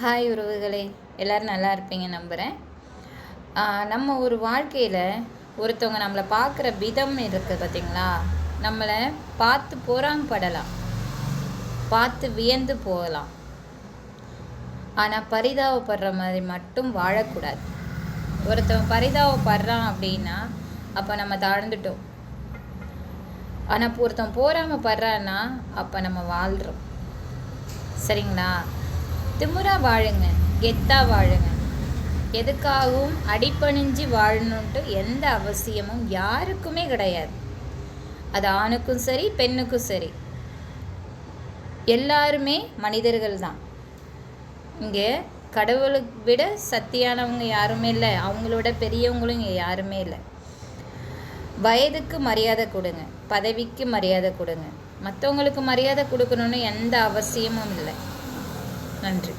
Hi உறவுகளே எல்லோரும் நல்லா இருப்பீங்க நம்புகிறேன் நம்ம ஒரு வாழ்க்கையில் ஒருத்தவங்க நம்மளை பார்க்குற விதம் இருக்குது பார்த்தீங்களா நம்மளை பார்த்து பொறாம்படலாம் பார்த்து வியந்து போகலாம். ஆனால் பரிதாபப்படுற மாதிரி மட்டும் வாழக்கூடாது. ஒருத்தவங்க பரிதாபப்படுறான் அப்படின்னா அப்போ நம்ம தாழ்ந்துட்டோம். ஆனால் ஒருத்தன் போறாமல் படுறான்னா அப்போ நம்ம வாழ்கிறோம் சரிங்களா? திமுறா வாழுங்க கெத்தா வாழுங்க. எதுக்காகவும் அடிப்பணிஞ்சு வாழணுன்ட்டு எந்த அவசியமும் யாருக்குமே கிடையாது. அது ஆணுக்கும் சரி பெண்ணுக்கும் சரி. எல்லாருமே மனிதர்கள் தான். இங்கே கடவுளை விட சக்தியானவங்க யாருமே இல்லை. அவங்களோட பெரியவங்களும் இங்கே யாருமே இல்லை. வயதுக்கு மரியாதை கொடுங்க பதவிக்கு மரியாதை கொடுங்க. மற்றவங்களுக்கு மரியாதை கொடுக்கணுன்னு எந்த அவசியமும் இல்லை. நன்றி.